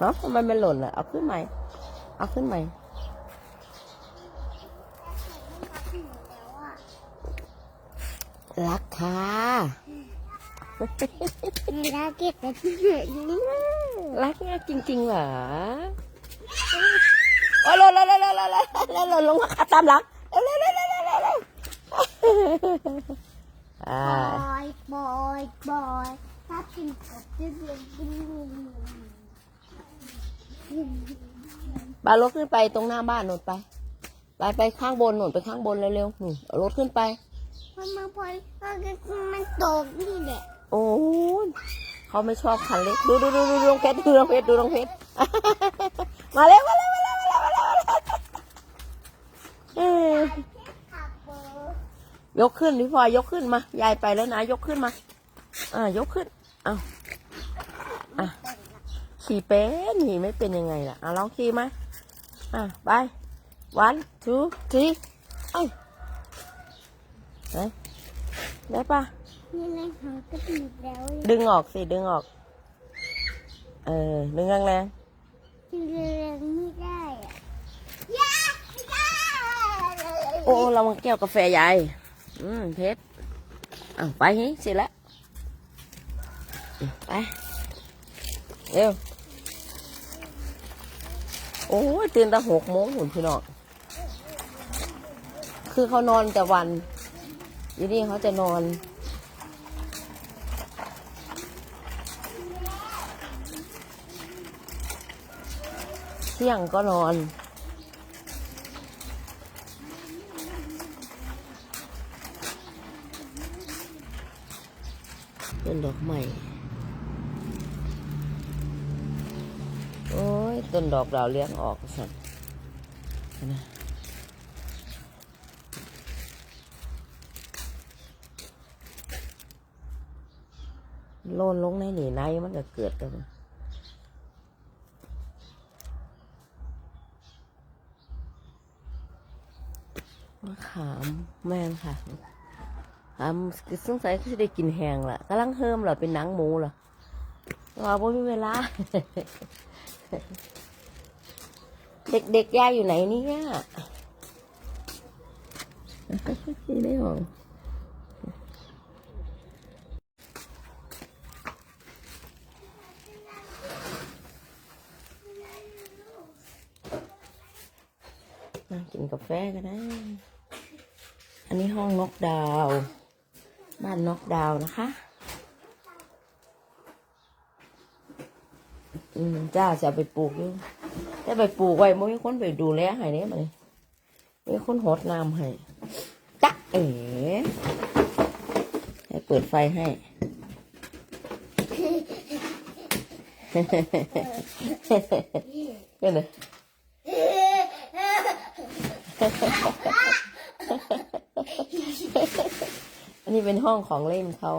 เนาะทำไมมันหล่นอะ เอาขึ้นใหม่ เอาขึ้นใหม่รักค่ะแล้วเก็บไปที่ไหนนี่รักง่ายจริงๆเหรอโอ้ยหล่นหล่นหล่นหล่นหล่นหล่นหล่นลงมาค่ะตามหลังเร็วเร็วเร็วเร็วเร็วเร็วเร็วอ่าบอยบอยบอยถ้ากินกบจะเรียนกิน ปารถขึ้นไปตรงหน้าบ้านหนุนไป ไปไปข้างบนหนุนไปข้างบนเร็วๆหนุนเอารถขึ้นไปพอมาพอมันตกนี่แหละโอ้ยเขาไม่ชอบคันเล็กดูดูดูดูน้องเพชรดูน้องเพชรดูน้องเพชรมาเร็วมาเร็วมาเร็วมาเร็วมาเร็วมาเร็วเอ้ยขับเบอร์ยกขึ้นพี่พลอยยกขึ้นมายายไปแล้วนะ ยกขึ้นมา อ่ายกขึ้นเอาอะ ขี่เป็นขี่ไม่เป็นยังไงล่ะอะลองขี่ไหมอะไป one two three เอ้ได้ได้ปะนี่แหละเขาก็ติดแล้วดึงออกสิดึงออก เออดึงแรงกินเรียนไม่ได้อะยายาๆโอ้เรามาแก้วกาแฟยายอืมเพชรอ้าวไปฮิเสร็จแล้วไป เร็ว โอ้ยตื่นแต่หกโมงหุ่นพี่น้องคือเขานอนแต่วันทีนี่เขาจะนอน เที่ยงก็นอนต้นดอกใหม่ โอ้ย ต้นดอกดาวเลี้ยงออกสันนะโลนลงในหนีในมันก็เกิดกันมะขามแม่นค่ะขามสงสัยเขาจะได้กินแหงล่ะกำลังเฮิมเหรอเป็นหนังหมูเหรอเราไม่มีเวลา เด็กๆยายอยู่ไหนเนี่ยที่ได้หรอนั่งกินกาแฟก็ได้อันนี้ห้องนกดาว บ้านนกดาวนะคะ อืมจ้าจะไปปลูกอยู่แต่ไปปลูกไว้ไม่มีคนไปดูแลให้เนี่ยมันไม่มีคนหดน้ำให้จ๊ะเอ๋ให้เปิดไฟให้เป็นไงอันนี้เป็นห้องของเล่นเขา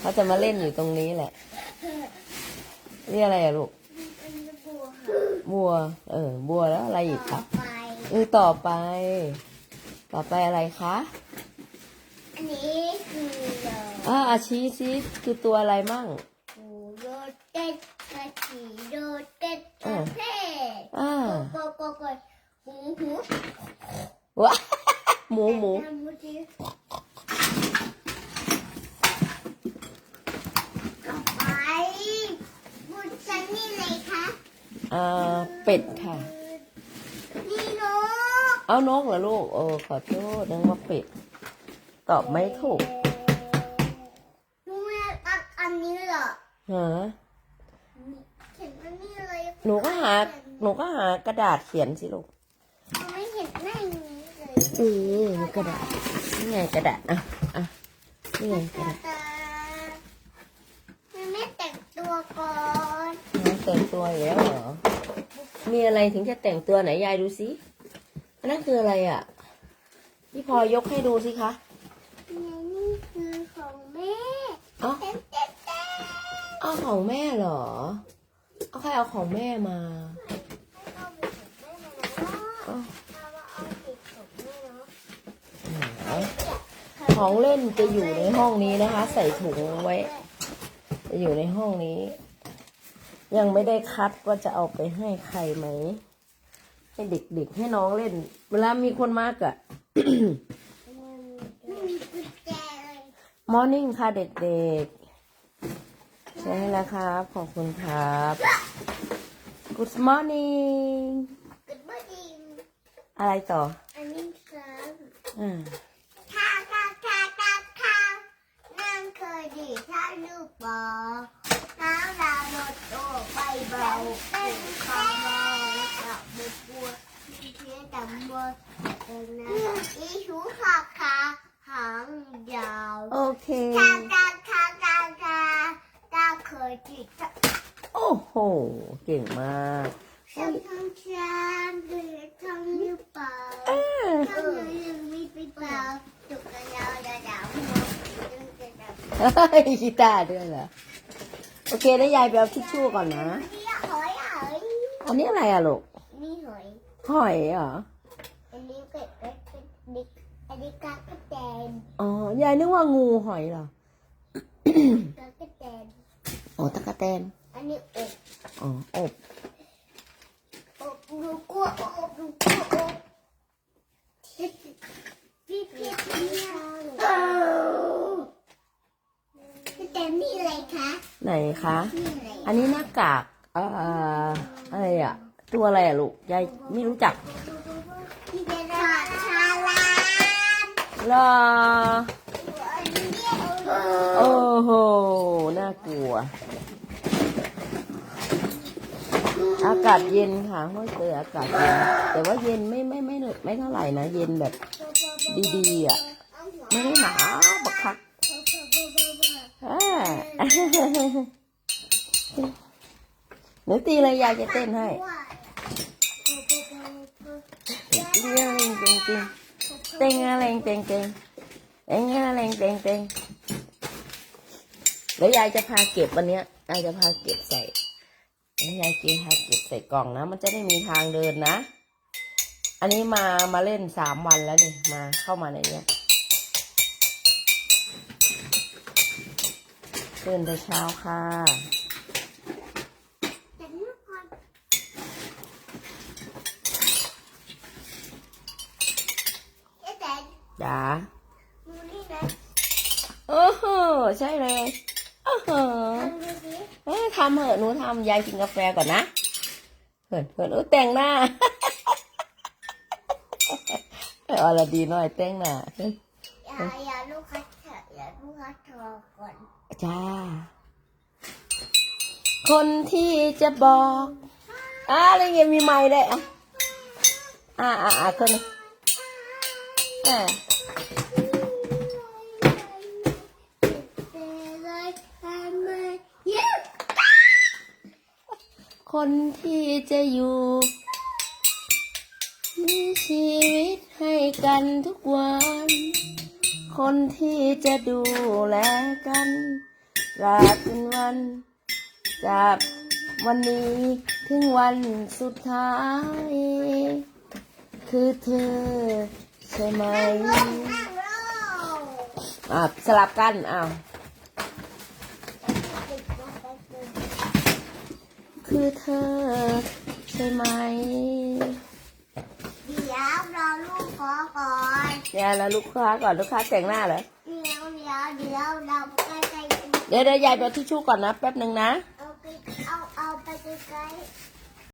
เขาจะมาเล่นอยู่ตรงนี้แหละ นี่อะไรอะลูกบัว เออ บัวแล้วอะไรอีกคะไปเออต่อไป ต่อไปอะไรคะ อันนี้คือเอ่ออ่าอาชีซิคือตัวอะไรมั่งหูโรเต็ดกระสีโรเต็ดกระเพศอ่าโกโกโกหูหูว้าหมูหมู ทำมือถือต่อไปบุญฉันนี่เลยคะ อ่าเป็ดค่ะ นี่นกเอานกเหรอลูก โอ้ขอโทษนึกว่าเป็ด ตอบไม่ถูกหนูไม่รักอันนี้เหรอฮะเขียนอันนี้เลยหนูก็หา หนูก็หากระดาษเขียนสิลูกหนูไม่เห็นหน้าอย่างนี้เลยเออมีกระดาษนี่ไงกระดาษอะอะนี่ไงกระดาษตามันไม่แต่งตัวก่อนน้อง แต่งตัวอีกแล้วเหรอ มีอะไรถึงจะแต่งตัวไหนยายดูสิอันนั้นคืออะไรอะ พี่พลอยยกให้ดูสิคะนี่คือของแม่เอ้าเต้นเต้นเต้นเอาของแม่เหรอ เอาใครเอาของแม่มาเอาไปของแม่มาเนาะเอ้าเอามาเอาติดของแม่เนาะไหนของเล่นจะอยู่ในห้องนี้นะคะ ใส่ถุงไว้ จะอยู่ในห้องนี้ ยังไม่ได้คัดว่าจะเอาไปให้ใครไหม ให้เด็กๆให้น้องเล่น เวลามีคนมากอะไม่มีกุญแจเลยมอร์นิ่งค่ะเด็กๆ ใช่แล้วครับ ขอบคุณครับ Good morning กุญแจดีอะไรต่อ อันนี้ครับอ่าท่าท่าท่าท่าท่านั่งเคยดีท่าลูกบอลน้ำดาวรถโตไป เบาเป็นคอมอแล้วก็บุกบัวที่เทียดำบัวเป็นนะอีหูขาขาหางยาวโอเคท่าท่าท่าท่าท่าท่าเคยดีท่าโอ้โห เก่งมากทำทำช้างหรือทำนิ้วเปล่าเอ้ยทำมือยังมีไปเปล่าจุกกระยาวดาวดาวหัวจึงจะดับเฮ้ยกีตาร์ด้วยเหรอ โอเคได้วยายไปเอาทิชชู่ก่อนนะ อันนี้อะไรอะลูก นี่หอย หอยเหรอ อันนี้เป็ดเป็ดเป็ดดิกอันนี้กากระแตนอ๋อยายนึกว่างูหอยเหรอ กากระแตนอ๋อตะกะแตน อันนี้อบอ๋อ อบ อบดูกลัวอบดูกลัวอบพี่พี่พี่กระแตนนี่อะไรคะ ไหนคะ นี่อะไร อันนี้หน้ากากเอ่ออะไรอะตัวอะไรอะลูกยายไม่รู้จักพี่จะรอชาลามเหรออันนี้เออโอ้โห น่ากลัว อากาศเย็นค่ะห้วยเตยอากาศเย็น แต่ว่าเย็นไม่ไม่ไม่ไม่ไม่เท่าไหร่นะ เย็นแบบดีๆอะ ไม่ได้หนาวบักคักอ่า หนูตีเลยยายจะเต้นให้เลี้ยงเต็งเต็งเต็งอะไรเต็งเต็งเต็งอะไรเต็งเต็งแล้วยายจะพาเก็บวันนี้ยายจะพาเก็บใส่แล้วยายเก็บพาเก็บใส่กล่องนะ มันจะได้มีทางเดินนะ อันนี้มามาเล่นสามวันแล้วนี่มาเข้ามาในเนี้ยตื่นแต่เช้าค่ะ จ๋าโอ้โหใช่เลยโอ้โหเอ้ยทำเหอะหนูทำยายกินกาแฟก่อนนะเพื่อนเพื่อนเออแต่งหน้า เอาละดีหน่อยแต่งหน้าอย่าอย่าลูกคัดเถอะอย่าลูกคัดทอก่อนจ้า คนที่จะบอกอ่าอะไรเงี้ยมีไม้ได้วยอะอ่าอ่าอ่าคนนี้อ่า คนที่จะอยู่มีชีวิตให้กันทุกวัน คนที่จะดูแลกันราตรึงวันจากวันนี้ถึงวันสุดท้าย คือเธอใช่ไหมอะสลับกันอ้าว คือเธอ ใช่ไหม เดี๋ยวรอลูกขอก่อนเนี่ยแล้วลูกค้าก่อนลูกค้าแต่งหน้าเหรอ เดี๋ยวเดี๋ยวเดี๋ยวเราใกล้ใกล้ เดี๋ยวเดี๋ยวยายไปเอาทิชชู่ก่อนนะ แป๊บหนึ่งนะ